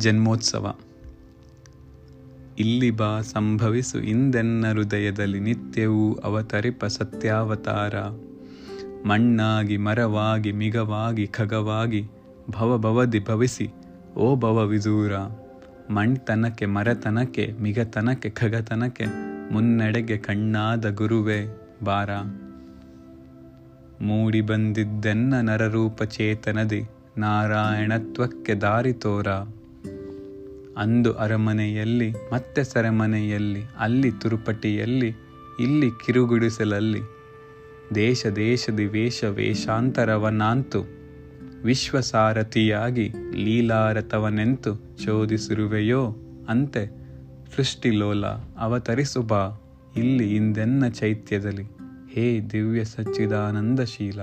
ಜನ್ಮೋತ್ಸವ. ಇಲ್ಲಿ ಬಾ ಸಂಭವಿಸು ಇಂದೆನ್ನ ಹೃದಯದಲ್ಲಿ ನಿತ್ಯವೂ ಅವತರಿಪ ಸತ್ಯಾವತಾರ. ಮಣ್ಣಾಗಿ, ಮರವಾಗಿ, ಮಿಗವಾಗಿ, ಖಗವಾಗಿ ಭವಭವದಿ ಭವಿಸಿ, ಓ ಭವ ವಿದೂರ ಮಣ್ತನಕ್ಕೆ, ಮರತನಕ್ಕೆ, ಮಿಗತನಕ್ಕೆ, ಖಗತನಕ್ಕೆ, ಮುನ್ನಡೆಗೆ ಕಣ್ಣಾದ ಗುರುವೇ, ಬಾರ. ಮೂಡಿ ಬಂದಿದ್ದೆನ್ನ ನರರೂಪ ಚೇತನದಿ, ನಾರಾಯಣತ್ವಕ್ಕೆ ದಾರಿ ತೋರ. ಅಂದು ಅರಮನೆಯಲ್ಲಿ, ಮತ್ತೆ ಸರಮನೆಯಲ್ಲಿ, ಅಲ್ಲಿ ತುರುಪಟಿಯಲ್ಲಿ ಇಲ್ಲಿ ಕಿರುಗುಡಿಸಲಲ್ಲಿ. ದೇಶ ದೇಶದಿ ವೇಷ ವೇಷಾಂತರವನಾಂತು, ವಿಶ್ವಸಾರಥಿಯಾಗಿ ಲೀಲಾರಥವನೆಂತು ಶೋಧಿಸಿರುವೆಯೋ? ಅಂತೆ ಸೃಷ್ಟಿಲೋಲ ಅವತರಿಸು ಬಾ, ಇಲ್ಲಿ ಇಂದೆನ್ನ ಚೈತ್ಯದಲ್ಲಿ. ಹೇ ದಿವ್ಯ ಸಚ್ಚಿದಾನಂದಶೀಲ